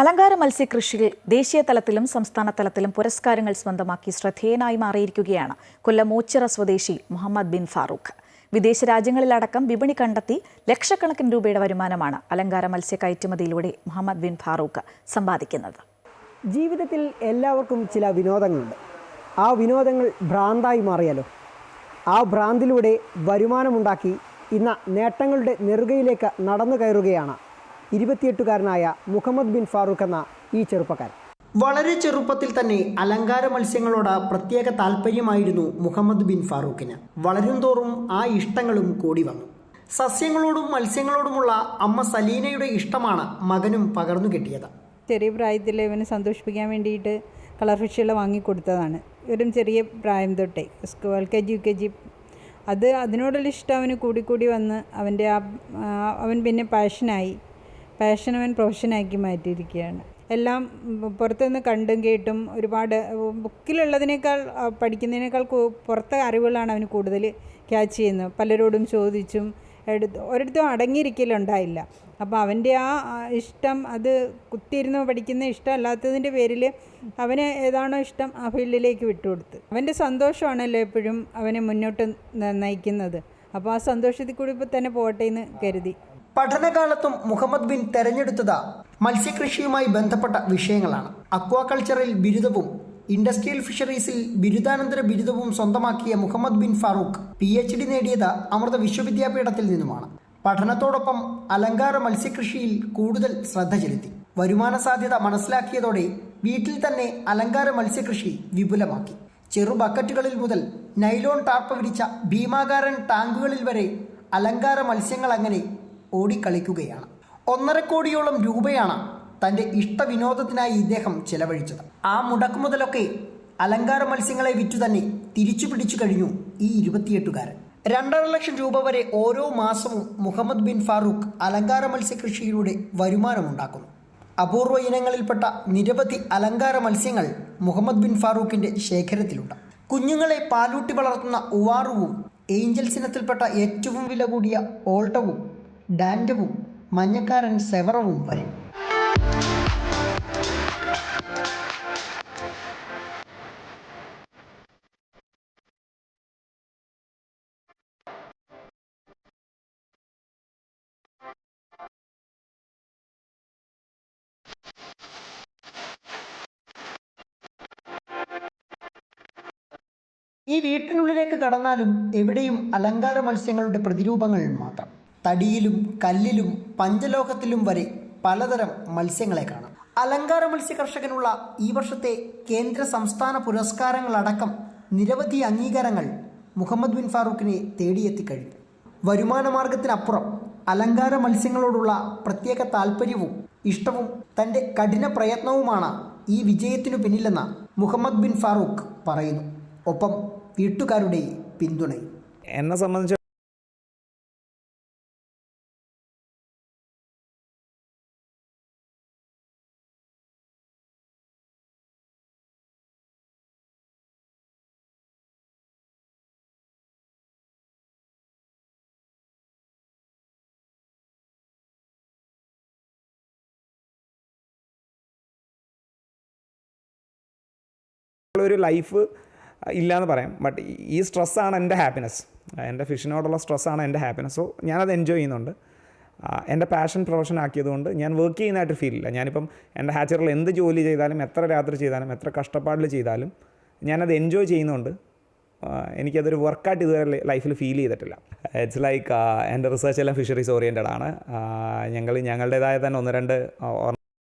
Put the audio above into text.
അലങ്കാര മത്സ്യകൃഷിയിൽ ദേശീയ തലത്തിലും സംസ്ഥാന തലത്തിലും പുരസ്കാരങ്ങൾ സ്വന്തമാക്കി ശ്രദ്ധേയനായി മാറിയിരിക്കുകയാണ് കൊല്ലം ഓച്ചിറ സ്വദേശി മുഹമ്മദ് ബിൻ ഫാറൂഖ്. വിദേശ രാജ്യങ്ങളിലടക്കം വിപണി കണ്ടെത്തി ലക്ഷക്കണക്കിന് രൂപയുടെ വരുമാനമാണ് അലങ്കാര മത്സ്യ കയറ്റുമതിയിലൂടെ മുഹമ്മദ് ബിൻ ഫാറൂഖ് സമ്പാദിക്കുന്നത്. ജീവിതത്തിൽ എല്ലാവർക്കും ചില വിനോദങ്ങളുണ്ട്. ആ വിനോദങ്ങൾ ഭ്രാന്തായി മാറിയാലോ? ആ ഭ്രാന്തിലൂടെ വരുമാനമുണ്ടാക്കി ഇന്ന് നേട്ടങ്ങളുടെ നെറുകയിലേക്ക് നടന്നു കയറുകയാണ് ഇരുപത്തിയെട്ടുകാരനായ മുഹമ്മദ് ബിൻ ഫാറൂഖ് എന്ന ഈ ചെറുപ്പക്കാരൻ. വളരെ ചെറുപ്പത്തിൽ തന്നെ അലങ്കാര മത്സ്യങ്ങളോട് പ്രത്യേക താല്പര്യമായിരുന്നു മുഹമ്മദ് ബിൻ ഫാറൂഖിന്. വളരുംതോറും ആ ഇഷ്ടങ്ങളും കൂടി വന്നു. സസ്യങ്ങളോടും മത്സ്യങ്ങളോടുമുള്ള അമ്മ സലീനയുടെ ഇഷ്ടമാണ് മകനും പകർന്നു കിട്ടിയത്. ചെറിയ പ്രായത്തിൽ ഇവനെ സന്തോഷിപ്പിക്കാൻ വേണ്ടിയിട്ട് കളർ ഫിഷുകൾ വാങ്ങിക്കൊടുത്തതാണ് ഒരു ചെറിയ പ്രായം തൊട്ടേ school L K G U K G. അത് അതിനോടുള്ള ഇഷ്ടം അവന് കൂടിക്കൂടി കൂടി വന്ന് അവന്റെ ആ, അവൻ പിന്നെ പാഷനായി പാഷൻ അവൻ പ്രൊഫഷനാക്കി മാറ്റിയിരിക്കുകയാണ്. എല്ലാം പുറത്തുനിന്ന് കണ്ടും കേട്ടും ഒരുപാട് ബുക്കിലുള്ളതിനേക്കാൾ പഠിക്കുന്നതിനേക്കാൾ പുറത്തെ അറിവുകളാണ് അവന് കൂടുതൽ ക്യാച്ച് ചെയ്യുന്നത്. പലരോടും ചോദിച്ചും എടുത്ത് ഒരിടത്തും അടങ്ങിയിരിക്കലുണ്ടായില്ല. അപ്പോൾ അവന്റെ ആ ഇഷ്ടം അത് കുത്തിയിരുന്ന് പഠിക്കുന്ന ഇഷ്ടം ഇഷ്ടമല്ലാത്തതിന്റെ പേരിൽ അവന് ഏതാണോ ഇഷ്ടം ആ ഫീൽഡിലേക്ക് വിട്ടുകൊടുത്ത്. അവന്റെ സന്തോഷമാണല്ലോ എപ്പോഴും അവനെ മുന്നോട്ട് നയിക്കുന്നത്. അപ്പോൾ ആ സന്തോഷത്തിൽ കൂടി ഇപ്പോൾ തന്നെ പോകട്ടെ എന്ന് കരുതി. പഠനകാലത്തും മുഹമ്മദ് ബിൻ തെരഞ്ഞെടുത്തത് മത്സ്യകൃഷിയുമായി ബന്ധപ്പെട്ട വിഷയങ്ങളാണ്. അക്വാകൾച്ചറിൽ ബിരുദവും ഇൻഡസ്ട്രിയൽ ഫിഷറീസിൽ ബിരുദാനന്തര ബിരുദവും സ്വന്തമാക്കിയ Muhammad bin Farooq P H D നേടിയത് അമൃത വിശ്വവിദ്യാപീഠത്തിൽ നിന്നുമാണ്. പഠനത്തോടൊപ്പം അലങ്കാര മത്സ്യകൃഷിയിൽ കൂടുതൽ ശ്രദ്ധ ചെലുത്തി. വരുമാന സാധ്യത മനസ്സിലാക്കിയതോടെ വീട്ടിൽ തന്നെ അലങ്കാര മത്സ്യകൃഷി വിപുലമാക്കി. ചെറു ബക്കറ്റുകളിൽ മുതൽ നൈലോൺ ടാർപ്പ് വിരിച്ച ഭീമാകാരൻ ടാങ്കുകളിൽ വരെ അലങ്കാര മത്സ്യങ്ങൾ അങ്ങനെ ഓടിക്കളിക്കുകയാണ്. ഒന്നര കോടിയോളം രൂപയാണ് തന്റെ ഇഷ്ടവിനോദത്തിനായി ഇദ്ദേഹം ചെലവഴിച്ചത്. ആ മുടക്കുമുതലൊക്കെ അലങ്കാര മത്സ്യങ്ങളെ വിറ്റു തന്നെ തിരിച്ചു പിടിച്ചു കഴിഞ്ഞു ഈ ഇരുപത്തിയെട്ടുകാരൻ. രണ്ടര ലക്ഷം രൂപ വരെ ഓരോ മാസവും മുഹമ്മദ് ബിൻ ഫാറൂഖ് അലങ്കാര മത്സ്യകൃഷിയിലൂടെ വരുമാനമുണ്ടാക്കുന്നു. അപൂർവ ഇനങ്ങളിൽപ്പെട്ട നിരവധി അലങ്കാര മത്സ്യങ്ങൾ മുഹമ്മദ് ബിൻ ഫാറൂഖിന്റെ ശേഖരത്തിലുണ്ട്. കുഞ്ഞുങ്ങളെ പാലൂട്ടി വളർത്തുന്ന ഉവാറുവും ഏഞ്ചൽസിനത്തിൽപ്പെട്ട ഏറ്റവും വില കൂടിയ ഓൾട്ടവും ഡാൻഡവും മഞ്ഞക്കാരൻ സെവറവും വരും. ഈ വീട്ടിനുള്ളിലേക്ക് കടന്നാലും എവിടെയും അലങ്കാര മത്സ്യങ്ങളുടെ പ്രതിരൂപങ്ങൾ മാത്രം. തടിയിലും കല്ലിലും പഞ്ചലോകത്തിലും വരെ പലതരം മത്സ്യങ്ങളെ കാണാം. അലങ്കാര മത്സ്യ കർഷകനുള്ള ഈ വർഷത്തെ കേന്ദ്ര സംസ്ഥാന പുരസ്കാരങ്ങളടക്കം നിരവധി അംഗീകാരങ്ങൾ മുഹമ്മദ് ബിൻ ഫാറൂഖിനെ തേടിയെത്തിക്കഴിഞ്ഞു. വരുമാന മാർഗത്തിനപ്പുറം അലങ്കാര മത്സ്യങ്ങളോടുള്ള പ്രത്യേക താല്പര്യവും ഇഷ്ടവും തന്റെ കഠിന പ്രയത്നവുമാണ് ഈ വിജയത്തിനു പിന്നിലെന്ന് മുഹമ്മദ് ബിൻ ഫാറൂഖ് പറയുന്നു. ഒപ്പം വീട്ടുകാരുടെ പിന്തുണയും. എന്നെ സംബന്ധിച്ച് ഒരു ലൈഫ് ഇല്ലയെന്ന് പറയാം. ബട്ട് ഈ സ്ട്രെസ്സാണ് എന്റെ ഹാപ്പിനെസ് എന്റെ ഫിഷിനോടുള്ള സ്ട്രെസ്സാണ് എന്റെ ഹാപ്പിനെസ് സോ ഞാനത് എൻജോയ് ചെയ്യുന്നുണ്ട്. എന്റെ പാഷൻ പ്രൊഫഷൻ ആക്കിയതുകൊണ്ട് ഞാൻ വർക്ക് ചെയ്യുന്നതായിട്ട് ഫീൽ ഇല്ല. ഞാനിപ്പം എന്റെ ഹാച്ചറിൽ എന്ത് ജോലി ചെയ്താലും എത്ര രാത്രി ചെയ്താലും എത്ര കഷ്ടപ്പാടിൽ ചെയ്താലും ഞാനത് എൻജോയ് ചെയ്യുന്നുണ്ട്. എനിക്കതൊരു വർക്കായിട്ട് ഇതുവരെ ലൈഫിൽ ഫീൽ ചെയ്തിട്ടില്ല. ഇറ്റ്സ് ലൈക്ക് എന്റെ റിസർച്ച് എല്ലാം ഫിഷറീസ് ഓറിയന്റഡ് ആണ്. ഞങ്ങൾ ഞങ്ങളുടേതായ തന്നെ ഒന്ന് രണ്ട്